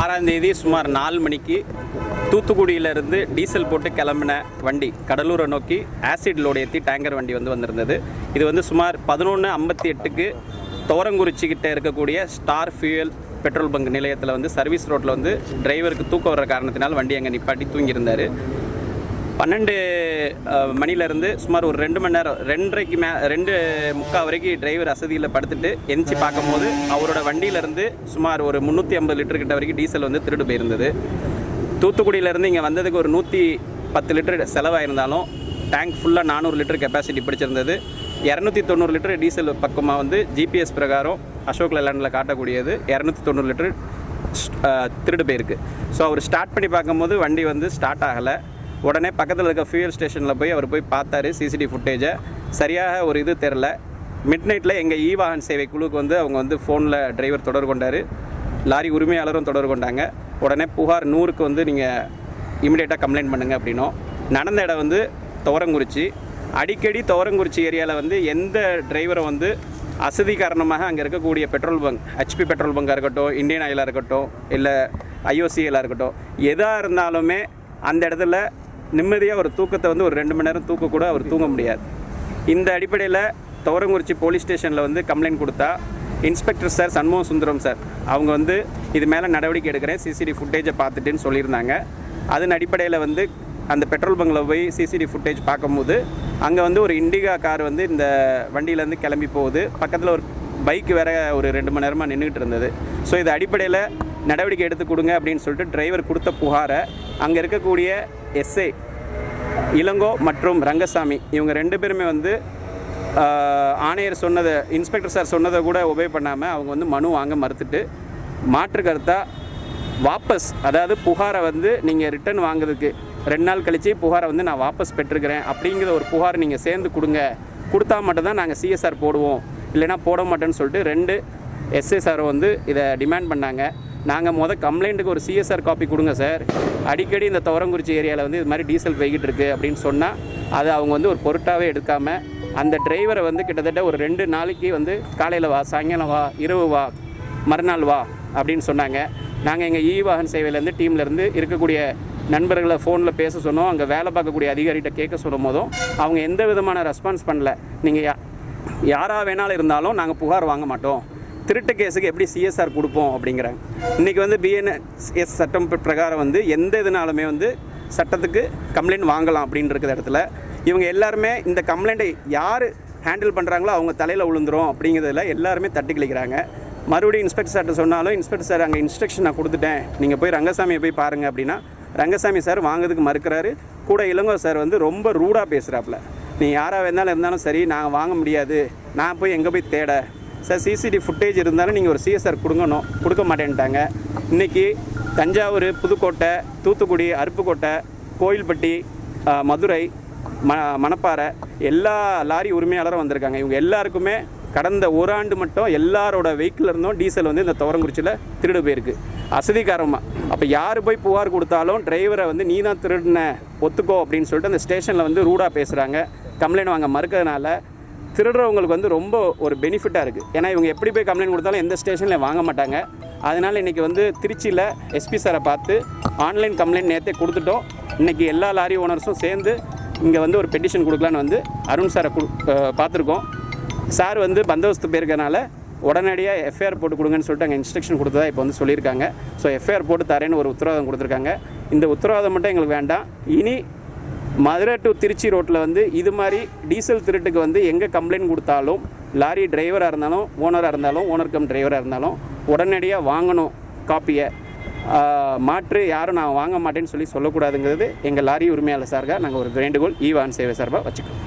ஆறாம் தேதி சுமார் நாலு மணிக்கு தூத்துக்குடியிலிருந்து டீசல் போட்டு கிளம்பின வண்டி கடலூரை நோக்கி ஆசிட் லோடு ஏற்றி டேங்கர் வண்டி வந்து வந்திருந்தது. இது வந்து சுமார் பதினொன்று ஐம்பத்தி எட்டுக்கு துவரங்குறிச்சிக்கிட்ட இருக்கக்கூடிய ஸ்டார் ஃபியூயல் பெட்ரோல் பங்க் நிலையத்தில் வந்து சர்வீஸ் ரோட்டில் வந்து டிரைவருக்கு தூக்கம் வர காரணத்தினால் வண்டி அங்கே நிப்பாட்டி தூங்கியிருந்தார். பன்னெண்டு மணிலேருந்து சுமார் ஒரு ரெண்டு மணி நேரம் ரெண்டரைக்கு மே ரெண்டு முக்கால் வரைக்கும் டிரைவர் அசதியில் படுத்துட்டு எந்திச்சு பார்க்கும்போது அவரோட வண்டியிலேருந்து சுமார் ஒரு முந்நூற்றி ஐம்பது லிட்டர் கிட்ட வரைக்கும் டீசல் வந்து திருடு போயிருந்தது. தூத்துக்குடியிலேருந்து இங்கே வந்ததுக்கு ஒரு நூற்றி பத்து லிட்டர் செலவாயிருந்தாலும் டேங்க் ஃபுல்லாக நானூறு லிட்டர் கெப்பாசிட்டி பிடிச்சிருந்தது. இரநூத்தி தொண்ணூறு லிட்டர் டீசல் பக்கமாக வந்து ஜிபிஎஸ் பிரகாரம் அசோக் லேண்டில் காட்டக்கூடியது. இரநூத்தி தொண்ணூறு லிட்டர் திருடு போயிருக்கு. ஸோ அவர் ஸ்டார்ட் பண்ணி பார்க்கும்போது வண்டி வந்து ஸ்டார்ட் ஆகலை. உடனே பக்கத்தில் இருக்க ஃபியூயல் ஸ்டேஷனில் போய் அவர் போய் பார்த்தாரு சிசிடிவி ஃபுட்டேஜை சரியாக ஒரு இது தெரில மிட் நைட்டில் எங்கள் இ வாகன் சேவை குழுவுக்கு வந்து அவங்க வந்து ஃபோனில் டிரைவர் தொடர்பு கொண்டார். லாரி உரிமையாளரும் தொடர்பு கொண்டாங்க. உடனே புகார் நூறுக்கு வந்து நீங்கள் இமிடியேட்டாக கம்ப்ளைண்ட் பண்ணுங்கள் அப்படின்னும். நடந்த இடம் வந்து துவரங்குறிச்சி அடிக்கடி துவரங்குறிச்சி ஏரியாவில் வந்து எந்த டிரைவரை வந்து அசதி காரணமாக அங்கே இருக்கக்கூடிய பெட்ரோல் பங்க் ஹெச்பி பெட்ரோல் பங்காக இருக்கட்டும் இந்தியன் ஆயிலாக இருக்கட்டும் இல்லை ஐஓசிஎலாக இருக்கட்டும் எதாக இருந்தாலுமே அந்த இடத்துல நிம்மதியாக ஒரு தூக்கத்தை வந்து ஒரு ரெண்டு மணி நேரம் தூக்க கூட அவர் தூங்க முடியாது. இந்த அடிப்படையில் துவரங்குறிச்சி போலீஸ் ஸ்டேஷனில் வந்து கம்ப்ளைண்ட் கொடுத்தா inspector sir Shanmuga Sundaram sir அவங்க வந்து இது மேலே நடவடிக்கை எடுக்கிறேன் சிசிடி ஃபுட்டேஜை பார்த்துட்டுன்னு சொல்லியிருந்தாங்க. அதன் அடிப்படையில் வந்து அந்த பெட்ரோல் பங்கில் போய் சிசிடி ஃபுட்டேஜ் பார்க்கும்போது அங்கே வந்து ஒரு இண்டிகா கார் வந்து இந்த வண்டியிலேருந்து கிளம்பி போகுது. பக்கத்தில் ஒரு பைக் வேற ஒரு ரெண்டு மணி நேரமாக நின்றுக்கிட்டு இருந்தது. ஸோ இது அடிப்படையில் நடவடிக்கை எடுத்து கொடுங்க அப்படின்னு சொல்லிட்டு டிரைவர் கொடுத்த புகாரை அங்கே இருக்கக்கூடிய எஸ்ஏ இளங்கோ மற்றும் ரங்கசாமி இவங்க ரெண்டு பேருமே வந்து ஆணையர் சொன்னதை இன்ஸ்பெக்டர் சார் சொன்னதை கூட ஒபே பண்ணாமல் அவங்க வந்து மனு வாங்க மறுத்துட்டு மாற்று கருத்தாக வாபஸ் அதாவது புகாரை வந்து நீங்கள் ரிட்டர்ன் வாங்குறதுக்கு ரெண்டு நாள் கழித்து புகாரை வந்து நான் வாபஸ் பெற்றுக்கிறேன் அப்படிங்கிற ஒரு புகார் நீங்கள் சேர்ந்து கொடுங்க. கொடுத்தா மட்டும்தான் நாங்கள் சிஎஸ்ஆர் போடுவோம். இல்லைன்னா போட மாட்டேன்னு சொல்லிட்டு ரெண்டு எஸ்ஏ சார் வந்து இதை டிமாண்ட் பண்ணாங்க. நாங்கள் மொதல் கம்ப்ளைண்ட்டுக்கு ஒரு சிஎஸ்ஆர் காப்பி கொடுங்க சார் அடிக்கடி இந்த துவரங்குறிச்சி ஏரியாவில் வந்து இது மாதிரி டீசல் போய்கிட்டு இருக்குது அப்படின்னு சொன்னால் அதை அவங்க வந்து ஒரு பொருட்டாகவே எடுக்காமல் அந்த டிரைவரை வந்து கிட்டத்தட்ட ஒரு ரெண்டு நாளைக்கு வந்து காலையில் வா சாயங்காலம் வா இரவு வா மறுநாள் வா அப்படின்னு சொன்னாங்க. நாங்கள் எங்கள் இ e வாகன் சேவையிலேருந்து டீம்லேருந்து இருக்கக்கூடிய நண்பர்களை ஃபோனில் பேச சொன்னோம். அங்கே வேலை பார்க்கக்கூடிய அதிகாரிகிட்ட கேட்க சொல்லும் போதும் அவங்க எந்த விதமான ரெஸ்பான்ஸ் பண்ணல. நீங்கள் யா யாராக வேணாலும் இருந்தாலும் நாங்கள் புகார் வாங்க மாட்டோம். திருட்டு கேஸுக்கு எப்படி சிஎஸ்ஆர் கொடுப்போம் அப்படிங்கிறாங்க இன்றைக்கி வந்து பிஎன்எஸ் சட்டம் பிரகாரம் வந்து எந்த இதுனாலுமே வந்து சட்டத்துக்கு கம்ப்ளைண்ட் வாங்கலாம் அப்படின்னு இருக்கிற இடத்துல இவங்க எல்லாருமே இந்த கம்ப்ளைண்ட்டை யார் ஹேண்டில் பண்ணுறாங்களோ அவங்க தலையில் விழுந்துரும் அப்படிங்கிறதுல எல்லாருமே தட்டி கழிக்கிறாங்க. மறுபடியும் இன்ஸ்பெக்டர் சார்ட்ட சொன்னாலும் இன்ஸ்பெக்டர் சார் அங்கே இன்ஸ்ட்ரக்ஷன் நான் கொடுத்துட்டேன். நீங்கள் போய் ரங்கசாமியை போய் பாருங்கள் அப்படின்னா ரங்கசாமி சார் வாங்குறதுக்கு மறுக்கிறாரு. கூட இளங்கோ சார் வந்து ரொம்ப ரூடாக பேசுகிறாப்புல நீ யாராக இருந்தாலும் இருந்தாலும் சரி நான் வாங்க முடியாது. நான் போய் எங்கே போய் தேட? சார் சிசிடிவி ஃபுட்டேஜ் இருந்தாலும் நீங்கள் ஒரு சிஎஸ்ஆர் கொடுங்கணும். கொடுக்க மாட்டேன்ட்டாங்க. இன்றைக்கி தஞ்சாவூர் புதுக்கோட்டை தூத்துக்குடி அருப்புக்கோட்டை கோயில்பட்டி மதுரை ம மணப்பாறை எல்லா லாரி உரிமையாளரும் வந்திருக்காங்க. இவங்க எல்லாருக்குமே கடந்த ஒரு ஆண்டு மட்டும் எல்லாரோட வெஹிக்கிள் இருந்தும் டீசல் வந்து இந்த துவரங்குறிச்சியில் திருடு போயிருக்கு. அசதிகாரமாக அப்போ யார் போய் புகார் கொடுத்தாலும் டிரைவரை வந்து நீ தான் திருடின ஒத்துக்கோ அப்படின்னு சொல்லிட்டு அந்த ஸ்டேஷனில் வந்து ரூடாக பேசுகிறாங்க கம்ப்ளைண்ட் வாங்க மறுக்கிறதுனால திருடுறவங்களுக்கு வந்து ரொம்ப ஒரு பெனிஃபிட்டாக இருக்குது ஏன்னா இவங்க எப்படி போய் கம்ப்ளைண்ட் கொடுத்தாலும் எந்த ஸ்டேஷனில் வாங்க மாட்டாங்க. அதனால் இன்றைக்கி வந்து திருச்சியில் எஸ்பி சாரை பார்த்து ஆன்லைன் கம்ப்ளைண்ட் நேற்றே கொடுத்துட்டோம். இன்றைக்கி எல்லா லாரி ஓனர்ஸும் சேர்ந்து இங்கே வந்து ஒரு பெட்டிஷன் கொடுக்கலான்னு வந்து அருண் சாரை கொடு பார்த்துருக்கோம். சார் வந்து பந்தோபஸ்து போயிருக்கனால உடனடியாக எஃப்ஐஆர் போட்டு கொடுங்கன்னு சொல்லிட்டு அங்கே இன்ஸ்ட்ரக்ஷன் கொடுத்ததா இப்போ வந்து சொல்லியிருக்காங்க. ஸோ எஃப்ஐஆர் போட்டு தரேன்னு ஒரு உத்தரவாதம் கொடுத்துருக்காங்க. இந்த உத்தரவாதம் மட்டும் எங்களுக்கு வேண்டாம். இனி மதுரை டு திருச்சி ரோட்டில் வந்து இது மாதிரி டீசல் திருட்டுக்கு வந்து எங்கே கம்ப்ளைண்ட் கொடுத்தாலும் லாரி டிரைவராக இருந்தாலும் ஓனராக இருந்தாலும் ஓனர் கம் டிரைவராக இருந்தாலும் உடனடியாக வாங்கணும் காப்பியை மாற்று யாரும் நான் வாங்க மாட்டேன்னு சொல்லி சொல்லக்கூடாதுங்கிறது எங்கள் லாரி உரிமையாளர் சார்பாக நாங்கள் ஒரு வேண்டுகோள் ஈவான் சேவை சார்பாக வச்சுக்கிறோம்.